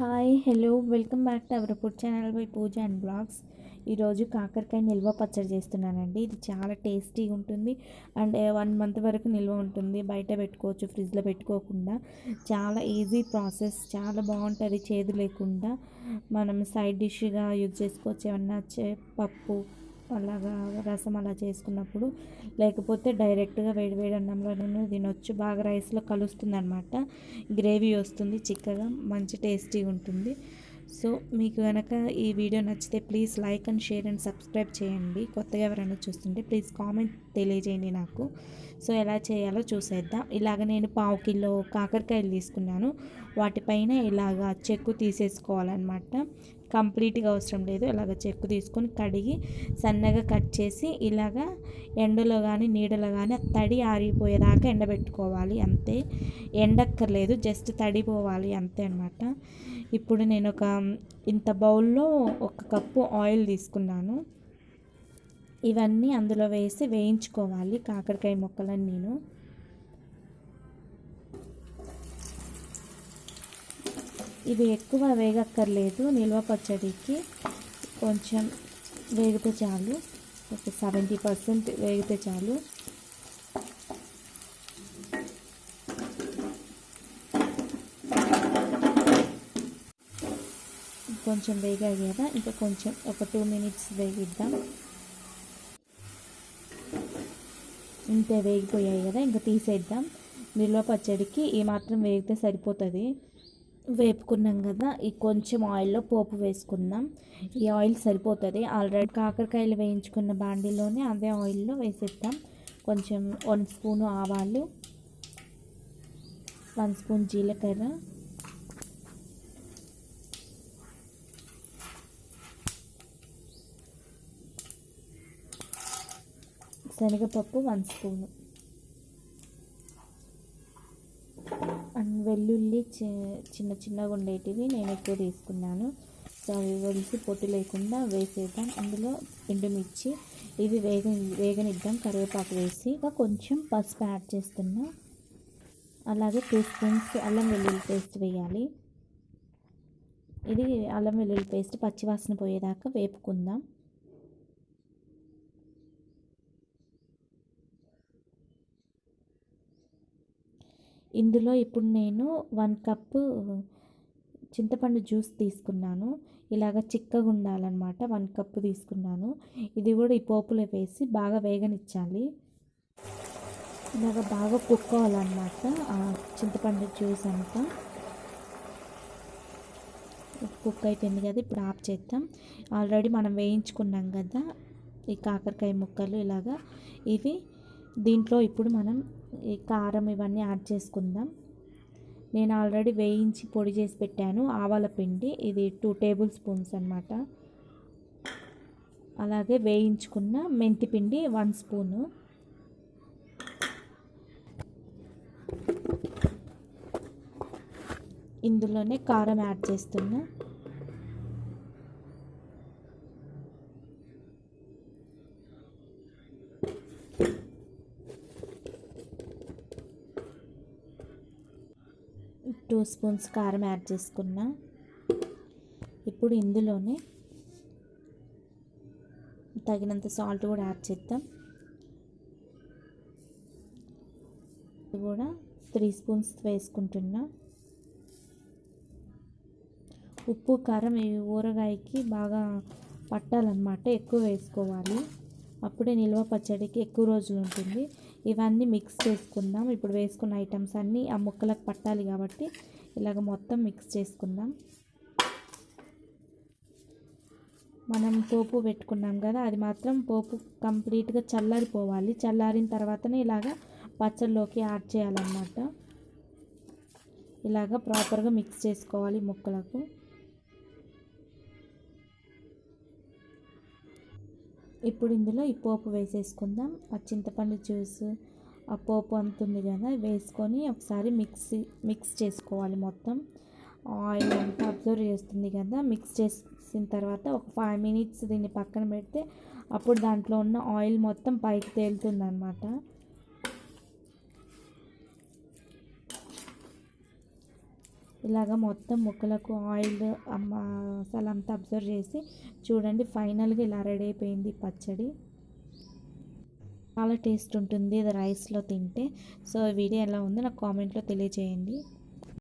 Hi hello welcome back to our food channel by Pooja and vlogs. ఈరోజు కాకరకాయ నిల్వ పచ్చడి చేస్తున్నానండి. ఇది చాలా టేస్టీగా ఉంటుంది అండ్ వన్ మంత్ వరకు నిల్వ ఉంటుంది. బయట పెట్టుకోవచ్చు ఫ్రిడ్జ్లో పెట్టుకోకుండా. చాలా ఈజీ ప్రాసెస్ చాలా బాగుంటుంది. చేదు లేకుండా మనం సైడ్ డిష్గా యూజ్ చేసుకోవచ్చు. ఏమన్నా చే- పప్పు అలాగా రసం అలా చేసుకున్నప్పుడు లేకపోతే డైరెక్ట్గా వేడి వేడి అన్నంలోనూ తినొచ్చు. బాగా రైస్లో కలుస్తుంది అనమాట గ్రేవీ వస్తుంది చిక్కగా మంచి టేస్టీగా ఉంటుంది. సో మీకు కనుక ఈ వీడియో నచ్చితే please like and share and subscribe చేయండి. కొత్తగా ఎవరైనా చూస్తుంటే ప్లీజ్ కామెంట్ తెలియజేయండి నాకు. సో ఎలా చేయాలో చూసేద్దాం. ఇలాగ నేను పావు కిలో కాకరకాయలు తీసుకున్నాను. వాటిపైన ఇలాగ చెక్కు తీసేసుకోవాలన్నమాట. కంప్లీట్గా అవసరం లేదు. ఇలాగ చెక్కు తీసుకొని కడిగి సన్నగా కట్ చేసి ఇలాగ ఎండలో కానీ నీడలో కానీ తడి ఆరిపోయేదాకా ఎండబెట్టుకోవాలి అంతే. ఎండక్కర్లేదు జస్ట్ తడిపోవాలి అంతే అనమాట ఇప్పుడు నేను ఒక ఇంత బౌల్లో ఒక కప్పు ఆయిల్ తీసుకున్నాను. ఇవన్నీ అందులో వేసి వేయించుకోవాలి కాకరకాయ మొక్కలని నేను. ఇవి ఎక్కువ వేగక్కర్లేదు నిల్వ పచ్చడికి కొంచెం వేగితే చాలు. ఒక సెవెంటీ పర్సెంట్ వేగితే చాలు. కొంచెం వేగాయి కదా ఇంకా కొంచెం ఒక టూ మినిట్స్ వేగిద్దాం. ఇంతే వేగిపోయాయి కదా ఇంకా తీసేద్దాం. నిల్వ పచ్చడికి ఈ మాత్రం వేగితే సరిపోతుంది. వేపుకున్నాం కదా ఈ కొంచెం ఆయిల్లో పోపు వేసుకుందాం. ఈ ఆయిల్ సరిపోతుంది. ఆల్రెడీ కాకరకాయలు వేయించుకున్న బాండీలోనే అదే ఆయిల్లో వేసేస్తాం కొంచెం వన్ స్పూన్ ఆవాలు వన్ స్పూన్ జీలకర్ర శనగపప్పు వన్ స్పూను అండ్ వెల్లుల్లి చి- చిన్న చిన్నగా ఉండేటివి నేను ఎక్కువ తీసుకున్నాను. సో అవి వలిసి పొట్టు లేకుండా వేసేద్దాం. అందులో ఎండుమిర్చి ఇవి వేగ వేగనిద్దాం. కరివేపాకు వేసి ఇంకా కొంచెం పసుపు యాడ్ చేస్తున్నా. అలాగే టూ స్పూన్స్ అల్లం వెల్లుల్లి పేస్ట్ వేయాలి. ఇది అల్లం వెల్లుల్లి పేస్ట్ పచ్చివాసన పోయేదాకా వేపుకుందాం. ఇందులో ఇప్పుడు నేను వన్ కప్పు చింతపండు జ్యూస్ తీసుకున్నాను. ఇలాగ చిక్కగా ఉండాలన్నమాట. వన్ కప్పు తీసుకున్నాను. ఇది కూడా ఈ పోపులో వేసి బాగా వేగనిచ్చాలి. ఇలాగ బాగా కుక్కోవాలన్నమాట చింతపండు జ్యూస్ అంతా. కుక్ అయిపోయింది కదా ఇప్పుడు ఆఫ్ చేద్దాం. ఆల్రెడీ మనం వేయించుకున్నాం కదా ఈ కాకరకాయ ముక్కలు ఇలాగా. ఇవి దీంట్లో ఇప్పుడు మనం ఈ కారం ఇవన్నీ యాడ్ చేసుకుందాం. నేను ఆల్రెడీ వేయించి పొడి చేసి పెట్టాను. ఆవాల పిండి ఇది టూ టేబుల్ స్పూన్స్ అనమాట అలాగే వేయించుకున్న మెంతి పిండి వన్ స్పూను. ఇందులోనే కారం యాడ్ చేస్తున్నా. టూ స్పూన్స్ కారం యాడ్ చేసుకున్నా. ఇప్పుడు ఇందులోనే తగినంత సాల్ట్ కూడా యాడ్ చేద్దాం. ఇది కూడా త్రీ స్పూన్స్ వేసుకుంటున్నా. ఉప్పు కారం ఈ ఊరగాయకి బాగా పట్టాలన్నమాట ఎక్కువ వేసుకోవాలి. అప్పుడే నిల్వ పచ్చడికి ఎక్కువ రోజులు ఉంటుంది. ఇవన్నీ మిక్స్ చేసుకుందాం. ఇప్పుడు వేసుకున్న ఐటమ్స్ అన్నీ ఆ ముక్కలకు పట్టాలి కాబట్టి ఇలాగ మొత్తం మిక్స్ చేసుకుందాం. మనం పోపు పెట్టుకున్నాం కదా అది మాత్రం పోపు కంప్లీట్గా చల్లారిపోవాలి. చల్లారిన తర్వాతనే ఇలాగ పచ్చళ్ళలోకి యాడ్ చేయాలన్నమాట. ఇలాగ ప్రాపర్గా మిక్స్ చేసుకోవాలి ముక్కలకు. ఇప్పుడు ఇందులో ఈ పోపు వేసేసుకుందాం. ఆ చింతపండు జ్యూస్ ఆ పోపు అంతుంది కదా వేసుకొని ఒకసారి మిక్సీ మిక్స్ చేసుకోవాలి మొత్తం. ఆయిల్ అంతా అబ్జర్వ్ చేస్తుంది కదా మిక్స్ చేసిన తర్వాత ఒక ఫైవ్ మినిట్స్ దీన్ని పక్కన పెడితే అప్పుడు దాంట్లో ఉన్న ఆయిల్ మొత్తం పైకి తేలుతుంది అనమాట ఇలాగ మొత్తం ముక్కలకు ఆయిల్ అసలు అంతా అబ్జర్వ్ చేసి చూడండి ఫైనల్గా ఇలా రెడీ అయిపోయింది పచ్చడి. చాలా టేస్ట్ ఉంటుంది ఇది రైస్లో తింటే. సో వీడియో ఎలా ఉందో నాకు కామెంట్లో తెలియజేయండి